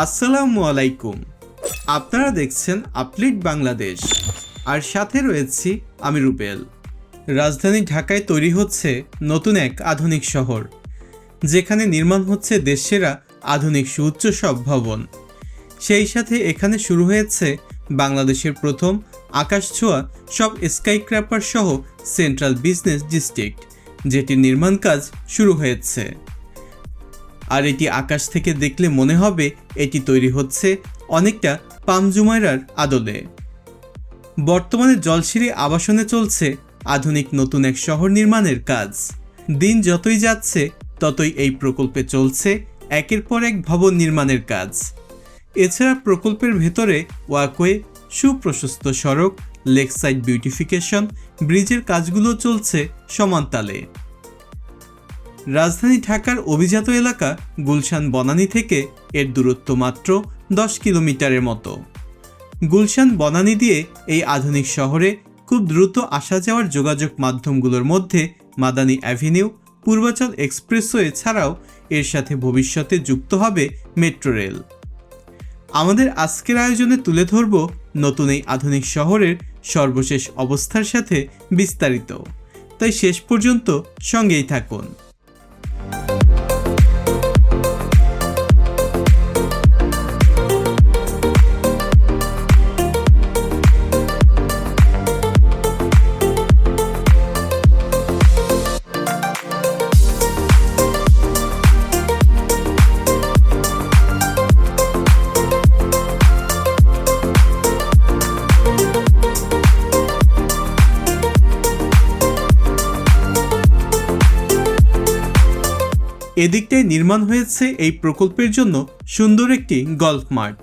আসসালামু আলাইকুম। আপনারা দেখছেন আপলিট বাংলাদেশ। আর সাথে রয়েছি আমি রুবেল। রাজধানী ঢাকায় তৈরি হচ্ছে নতুন এক আধুনিক শহর, যেখানে নির্মাণ হচ্ছে দেশসেরা আধুনিক সুউচ্চ সব ভবন। সেই সাথে এখানে শুরু হয়েছে বাংলাদেশের প্রথম আকাশ ছোঁয়া সব স্কাইক্র্যাপার সহ সেন্ট্রাল বিজনেস ডিস্ট্রিক্ট, যেটির নির্মাণ কাজ শুরু হয়েছে। আর এটি আকাশ থেকে দেখলে মনে হবে এটি তৈরি হচ্ছে অনেকটা পামজুমাইরার আদলে। বর্তমানে জলসিঁড়ি আবাসনে চলছে আধুনিক নতুন এক শহর নির্মাণের কাজ। দিন যতই যাচ্ছে, ততই এই প্রকল্পে চলছে একের পর এক ভবন নির্মাণের কাজ। এছাড়া প্রকল্পের ভেতরে ওয়াকওয়ে, সুপ্রশস্ত সড়ক, লেক সাইড বিউটিফিকেশন, ব্রিজের কাজগুলো চলছে সমানতালে রাজধানী ঢাকার অভিজাত এলাকা গুলশান বনানী থেকে এর দূরত্ব মাত্র দশ কিলোমিটারের মতো। গুলশান বনানী দিয়ে এই আধুনিক শহরে খুব দ্রুত আসা যাওয়ার যোগাযোগ মাধ্যমগুলোর মধ্যে মাদানী অ্যাভিনিউ, পূর্বাচল এক্সপ্রেসওয়ে ছাড়াও এর সাথে ভবিষ্যতে যুক্ত হবে মেট্রো রেল। আমাদের আজকের আয়োজনে তুলে ধরব নতুন এই আধুনিক শহরের সর্বশেষ অবস্থার সাথে বিস্তারিত। তাই শেষ পর্যন্ত সঙ্গেই থাকুন। এদিকটায় নির্মাণ হয়েছে এই প্রকল্পের জন্য সুন্দর একটি গল্ফ মাঠ।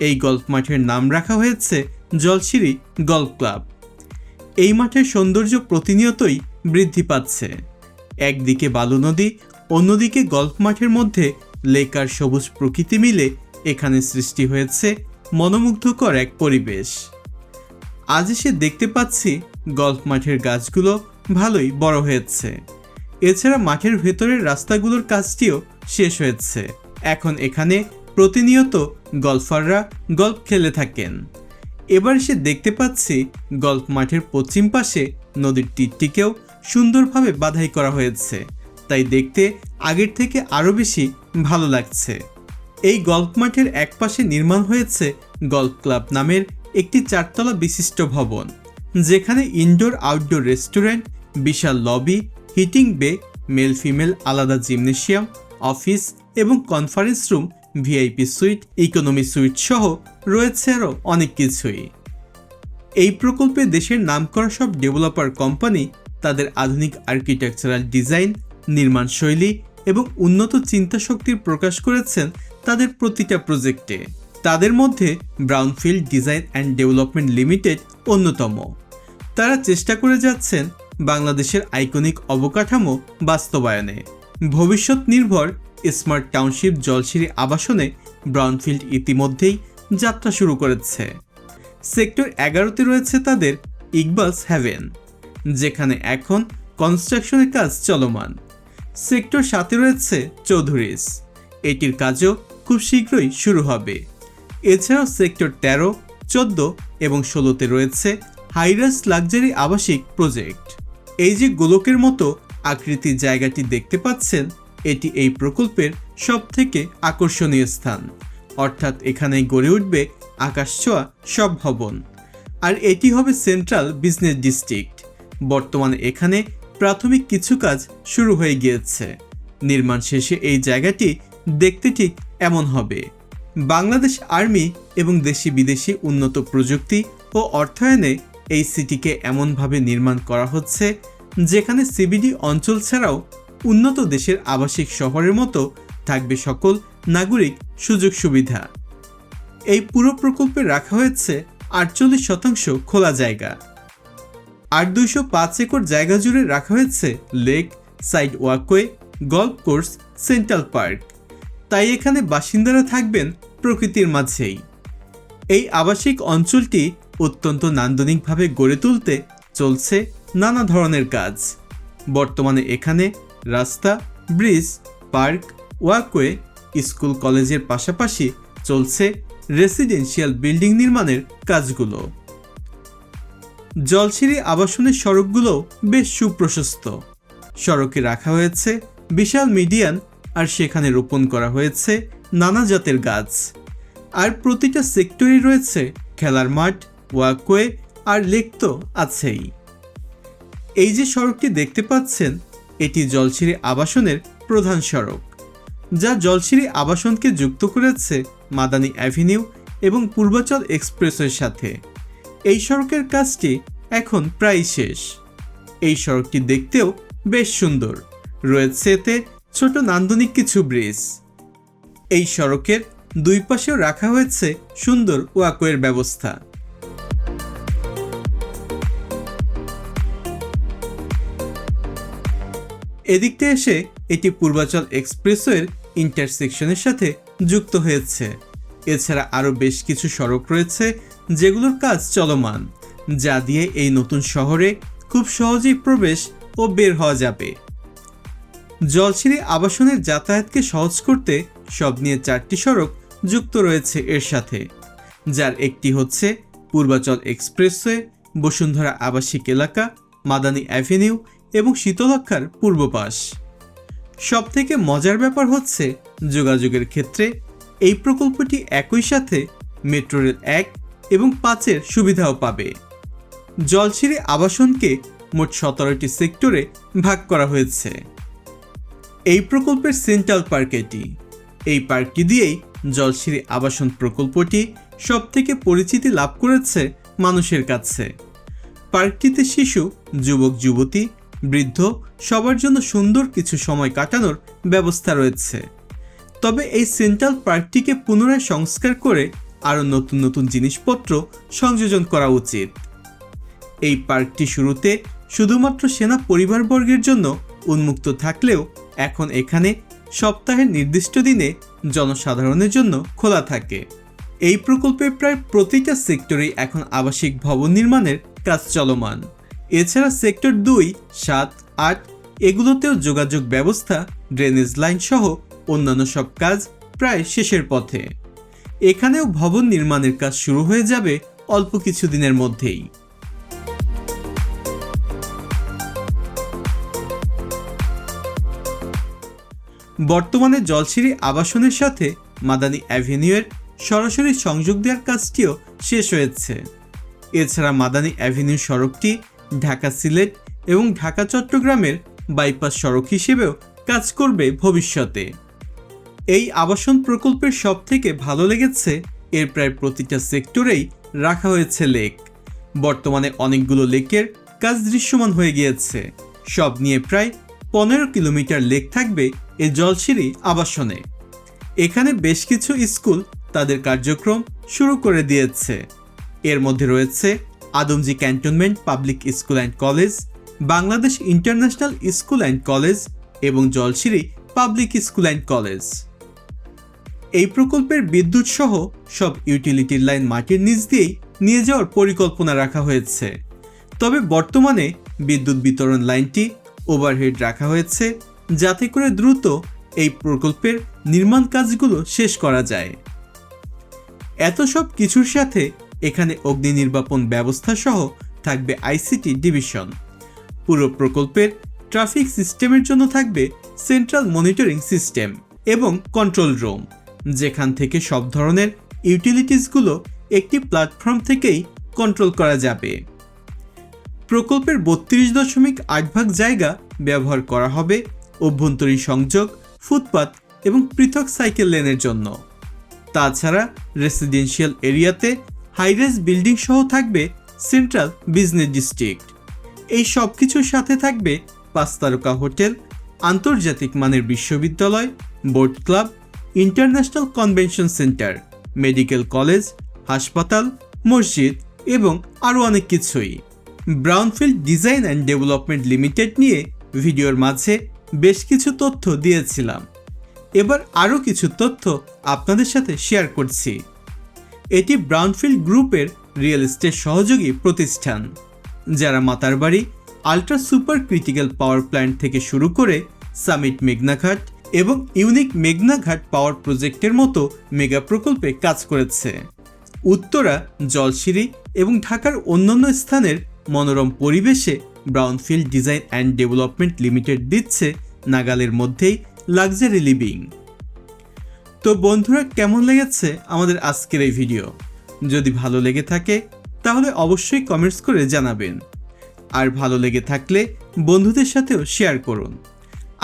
এই গল্ফ মাঠের নাম রাখা হয়েছে জলসিঁড়ি গল্ফ ক্লাব। এই মাঠের সৌন্দর্য প্রতিনিয়তই বৃদ্ধি পাচ্ছে। একদিকে বালু নদী, অন্যদিকে গল্ফ মাঠের মধ্যে লেকার সবুজ প্রকৃতি মিলে এখানে সৃষ্টি হয়েছে মনোমুগ্ধকর এক পরিবেশ। আজ এসে দেখতে পাচ্ছি গল্ফ মাঠের গাছগুলো ভালোই বড় হয়েছে। এছাড়া মাঠের ভেতরের রাস্তাগুলোর কাজটিও শেষ হয়েছে। এখন এখানে প্রতিনিয়ত গল্ফাররা গল্ফ খেলে থাকেন। এবার সে দেখতে পাচ্ছি গল্ফ মাঠের পশ্চিম পাশে নদীর তীরটিকেও সুন্দরভাবে বাধাই করা হয়েছে। তাই দেখতে আগের থেকে আরও বেশি ভালো লাগছে। এই গল্ফ মাঠের একপাশে নির্মাণ হয়েছে গল্ফ ক্লাব নামের একটি চারতলা বিশিষ্ট ভবন। যেখানে ইনডোর আউটডোর রেস্টুরেন্ট, বিশাল lobby hitting bay male female আলাদা জিমনেশিয়াম, অফিস এবং conference room, VIP suite, economy suite সহ রয়েছে আরও অনেক কিছুই। এই প্রকল্পে দেশের নামকরা সব ডেভেলপার কোম্পানি তাদের আধুনিক আর্কিটেকচারাল ডিজাইন, নির্মাণ শৈলী এবং উন্নত চিন্তাশক্তির প্রকাশ করেছেন তাদের প্রতিটা প্রজেক্টে। তাদের মধ্যে Brownfield design and development limited অন্যতম। তারা চেষ্টা করে যাচ্ছেন বাংলাদেশের আইকনিক অবকাঠামো বাস্তবায়নে। ভবিষ্যৎ নির্ভর স্মার্ট টাউনশিপ জলসিঁড়ি আবাসনে ব্রাউনফিল্ড ইতিমধ্যেই যাত্রা শুরু করেছে। সেক্টর এগারোতে রয়েছে তাদের ইকবালস হ্যাভেন, যেখানে এখন কনস্ট্রাকশনের কাজ চলমান। সেক্টর সাথে রয়েছে চৌধুরীস, এটির কাজও খুব শীঘ্রই শুরু হবে। এছাড়াও সেক্টর তেরো, চোদ্দ এবং ষোলোতে রয়েছে হাইরাস লাক্সারি আবাসিক প্রজেক্ট। এই যে গোলকের মতো আকৃতির জায়গাটি দেখতে পাচ্ছেন, এটি এই প্রকল্পের সবথেকে আকর্ষণীয় স্থান। অর্থাৎ এখানেই গড়ে উঠবে আকাশছোঁয়া সব ভবন। আর এটি হবে সেন্ট্রাল বিজনেস ডিস্ট্রিক্ট। বর্তমানে এখানে প্রাথমিক কিছু কাজ শুরু হয়ে গিয়েছে। নির্মাণ শেষে এই জায়গাটি দেখতে ঠিক এমন হবে। বাংলাদেশ আর্মি এবং দেশি বিদেশি উন্নত প্রযুক্তি ও অর্থায়নে এই সিটিকে এমনভাবে নির্মাণ করা হচ্ছে যেখানে সিবিডি অঞ্চল ছাড়াও উন্নত দেশের আবাসিক শহরের মতো থাকবে সকল নাগরিক সুযোগ সুবিধা। এই পুরো প্রকল্পে রাখা হয়েছে আটচল্লিশ শতাংশ খোলা জায়গা। আর দুইশো পাঁচ একর জায়গা জুড়ে রাখা হয়েছে lake, side walkway, golf course, central park. তাই এখানে বাসিন্দারা থাকবেন প্রকৃতির মাঝেই। এই আবাসিক অঞ্চলটি অত্যন্ত নান্দনিকভাবে গড়ে তুলতে চলছে নানা ধরনের কাজ। বর্তমানে এখানে রাস্তা, ব্রিজ, পার্ক, ওয়াকওয়ে, স্কুল, কলেজের পাশাপাশি চলছে রেসিডেন্সিয়াল বিল্ডিং নির্মাণের কাজগুলো। জলসিঁড়ি আবাসনের সড়কগুলো বেশ সুপ্রশস্ত। সড়কে রাখা হয়েছে বিশাল মিডিয়ান আর সেখানে রোপণ করা হয়েছে নানা জাতের গাছ। আর প্রতিটা সেক্টরেই রয়েছে খেলার মাঠ, ওয়াকওয়ে আর লেক তো আছেই। এই যে সড়কটি দেখতে পাচ্ছেন, এটি জলসিঁড়ি আবাসনের প্রধান সড়ক, যা জলসিঁড়ি আবাসনকে যুক্ত করেছে মাদানী অ্যাভিনিউ এবং পূর্বাচল এক্সপ্রেসের সাথে। এই সড়কের কাজটি এখন প্রায় শেষ। এই সড়কটি দেখতেও বেশ সুন্দর। রয়েছে এতে ছোট নান্দনিক কিছু ব্রিজ। এই সড়কের দুই পাশেও রাখা হয়েছে সুন্দর ওয়াকওয়ের ব্যবস্থা। এদিকটা এসে এটি পূর্বাচল এক্সপ্রেসওয়ের ইন্টারসেকশনের সাথে যুক্ত হয়েছে। এছাড়া আরও বেশ কিছু সড়ক রয়েছে যেগুলোর কাজ চলমান, যা দিয়ে এই নতুন শহরে খুব সহজেই প্রবেশ ও বের হওয়া যাবে। জলসিঁড়ি আবাসনের যাতায়াতকে সহজ করতে সব নিয়ে চারটি সড়ক যুক্ত রয়েছে এর সাথে, যার একটি হচ্ছে পূর্বাচল এক্সপ্রেসওয়ে, বসুন্ধরা আবাসিক এলাকা, মাদানী অ্যাভিনিউ এবং শীতলক্ষার পূর্ব পাশ। সব থেকে মজার ব্যাপার হচ্ছে যোগাযোগের ক্ষেত্রে এই প্রকল্পটি একই সাথে মেট্রো রেল এক এবং পাঁচের সুবিধাও পাবে। জলসিঁড়ি আবাসনকে মোট সতেরোটি সেক্টরে ভাগ করা হয়েছে। এই প্রকল্পের সেন্ট্রাল পার্ক এটি। এই পার্কটি দিয়েই জলসিঁড়ি আবাসন প্রকল্পটি সব থেকে পরিচিতি লাভ করেছে মানুষের কাছে। পার্কটিতে শিশু, যুবক, যুবতী বৃদ্ধ, সবার জন্য সুন্দর কিছু সময় কাটানোর ব্যবস্থা রয়েছে। তবে এই সেন্ট্রাল পার্কটিকে পুনরায় সংস্কার করে আরও নতুন নতুন জিনিসপত্র সংযোজন করা উচিত। এই পার্কটি শুরুতে শুধুমাত্র সেনা পরিবারবর্গের জন্য উন্মুক্ত থাকলেও এখন এখানে সপ্তাহের নির্দিষ্ট দিনে জনসাধারণের জন্য খোলা থাকে। এই প্রকল্পের প্রায় প্রতিটা সেক্টরেই এখন আবাসিক ভবন নির্মাণের কাজ চলমান। এছাড়া সেক্টর দুই, সাত, আট এগুলোতেও যোগাযোগ ব্যবস্থা ড্রেনেজ লাইন সহ অন্যান্য সব কাজ প্রায় শেষের পথে। এখানেও ভবন নির্মাণের কাজ শুরু হয়ে যাবে অল্প কিছু দিনের মধ্যেই। বর্তমানে জলসিঁড়ি আবাসনের সাথে মাদানী অ্যাভিনিউয়ের সরাসরি সংযোগ দেওয়ার কাজটিও শেষ হয়েছে। এছাড়া মাদানী অ্যাভিনিউ সড়কটি ঢাকা সিলেট এবং ঢাকা চট্টগ্রামের বাইপাস সড়ক হিসেবেও কাজ করবে ভবিষ্যতে। এই আবাসন প্রকল্পের সব থেকে ভালো লেগেছে এর প্রায় প্রতিটা সেক্টরেই রাখা হয়েছে লেক। বর্তমানে অনেকগুলো লেকের কাজ দৃশ্যমান হয়ে গিয়েছে। সব নিয়ে প্রায় পনেরো কিলোমিটার লেক থাকবে এ জলসিঁড়ি আবাসনে। এখানে বেশ কিছু স্কুল তাদের কার্যক্রম শুরু করে দিয়েছে। এর মধ্যে রয়েছে Adamjee cantonment public school and college, Bangladesh international school and college এবং Jolshiri public school and college. এই প্রকল্পের বিদ্যুৎ সহ সব ইউটিলিটির লাইন মাটির নিচ দিয়েই নিয়ে যাওয়ার পরিকল্পনা রাখা হয়েছে। তবে বর্তমানে বিদ্যুৎ বিতরণ লাইনটি ওভারহেড রাখা হয়েছে যাতে করে দ্রুত এই প্রকল্পের নির্মাণ কাজগুলো শেষ করা যায়। এত সব কিছুর সাথে এখানে অগ্নি নির্বাপন ব্যবস্থা সহ থাকবে আইসিটি ডিভিশন। পুরো প্রকল্পের ট্রাফিক সিস্টেমের জন্য থাকবে সেন্ট্রাল মনিটরিং সিস্টেম এবং কন্ট্রোল রুম, যেখান থেকে সব ধরনের ইউটিলিটিসগুলো একটি প্ল্যাটফর্ম থেকেই কন্ট্রোল করা যাবে। প্রকল্পের বত্রিশ দশমিক আট ভাগ জায়গা ব্যবহার করা হবে অভ্যন্তরীণ সংযোগ, ফুটপাত এবং পৃথক সাইকেল লেনের জন্য। তাছাড়া রেসিডেন্সিয়াল এরিয়াতে হাইরেস বিল্ডিং সহ থাকবে সেন্ট্রাল বিজনেস ডিস্ট্রিক্ট। এই সব কিছুর সাথে থাকবে পাঁচ তারকা হোটেল, আন্তর্জাতিক মানের বিশ্ববিদ্যালয় board club, international convention centre, medical college, হাসপাতাল, মসজিদ এবং আরও অনেক কিছুই। Brownfield design and development limited নিয়ে ভিডিওর মাঝে বেশ কিছু তথ্য দিয়েছিলাম। এবার আরও কিছু তথ্য আপনাদের সাথে শেয়ার করছি। এটি ব্রাউনফিল্ড গ্রুপের রিয়েল এস্টেট সহযোগী প্রতিষ্ঠান, যারা Matarbari ultra super critical power plant থেকে শুরু করে সামিট মেঘনাঘাট এবং ইউনিক মেঘনাঘাট পাওয়ার প্রজেক্টের মতো মেগা প্রকল্পে কাজ করেছে। উত্তরা, জলসিঁড়ি এবং ঢাকার অন্যান্য স্থানের মনোরম পরিবেশে Brownfield design and development limited দিচ্ছে নাগালের মধ্যেই লাক্সারি লিভিং। তো বন্ধুরা, কেমন লেগেছে আমাদের আজকের এই ভিডিও? যদি ভালো লেগে থাকে, তাহলে অবশ্যই কমেন্টস করে জানাবেন। আর ভালো লেগে থাকলে বন্ধুদের সাথেও শেয়ার করুন।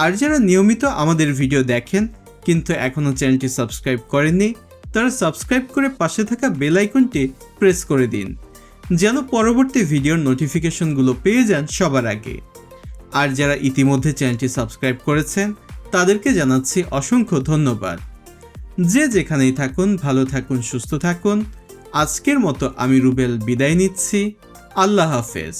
আর যারা নিয়মিত আমাদের ভিডিও দেখেন, কিন্তু এখনও চ্যানেলটি সাবস্ক্রাইব করেননি, তারা সাবস্ক্রাইব করে পাশে থাকা বেল আইকনটি প্রেস করে দিন, যেন পরবর্তী ভিডিওর নোটিফিকেশনগুলো পেয়ে যান সবার আগে। আর যারা ইতিমধ্যে চ্যানেলটি সাবস্ক্রাইব করেছেন, তাদেরকে জানাচ্ছি অসংখ্য ধন্যবাদ। যে যেখানেই থাকুন, ভালো থাকুন, সুস্থ থাকুন। আজকের মতো আমি রুবেল বিদায় নিচ্ছি। আল্লাহ হাফেজ।